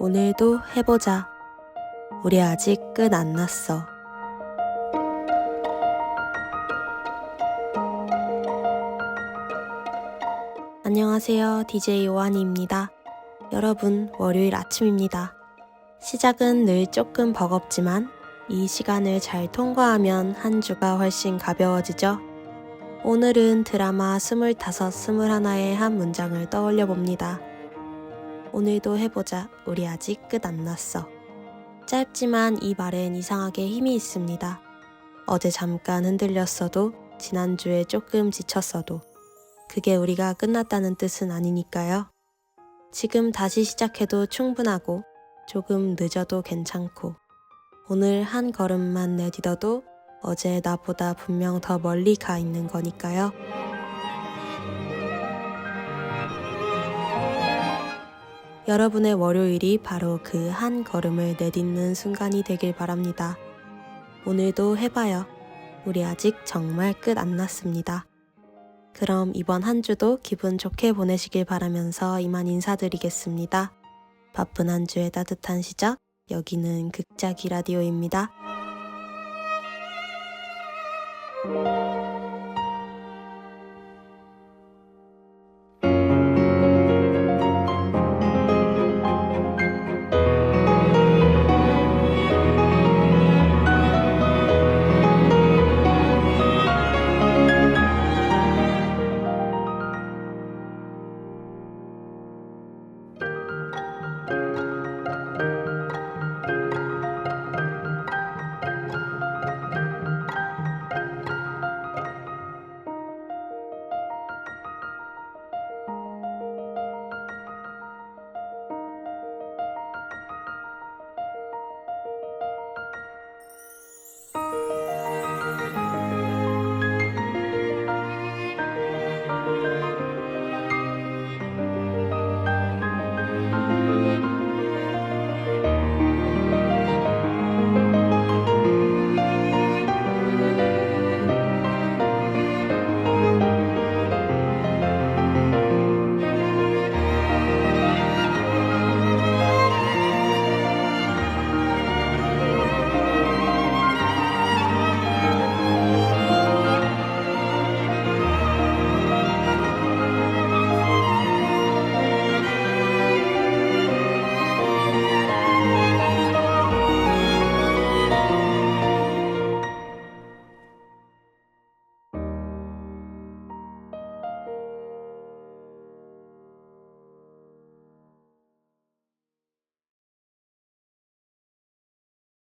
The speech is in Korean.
오늘도 해보자. 우리 아직 끝 안 났어. 안녕하세요. DJ 요한이입니다. 여러분, 월요일 아침입니다. 시작은 늘 조금 버겁지만 이 시간을 잘 통과하면 한 주가 훨씬 가벼워지죠. 오늘은 드라마 스물다섯, 스물하나의 한 문장을 떠올려 봅니다. 오늘도 해보자. 우리 아직 끝 안 났어. 짧지만 이 말엔 이상하게 힘이 있습니다. 어제 잠깐 흔들렸어도, 지난주에 조금 지쳤어도, 그게 우리가 끝났다는 뜻은 아니니까요. 지금 다시 시작해도 충분하고, 조금 늦어도 괜찮고, 오늘 한 걸음만 내딛어도 어제 나보다 분명 더 멀리 가 있는 거니까요. 여러분의 월요일이 바로 그 한 걸음을 내딛는 순간이 되길 바랍니다. 오늘도 해봐요. 우리 아직 정말 끝 안 났습니다. 그럼 이번 한 주도 기분 좋게 보내시길 바라면서 이만 인사드리겠습니다. 바쁜 한 주의 따뜻한 시작, 여기는 극작이 라디오입니다.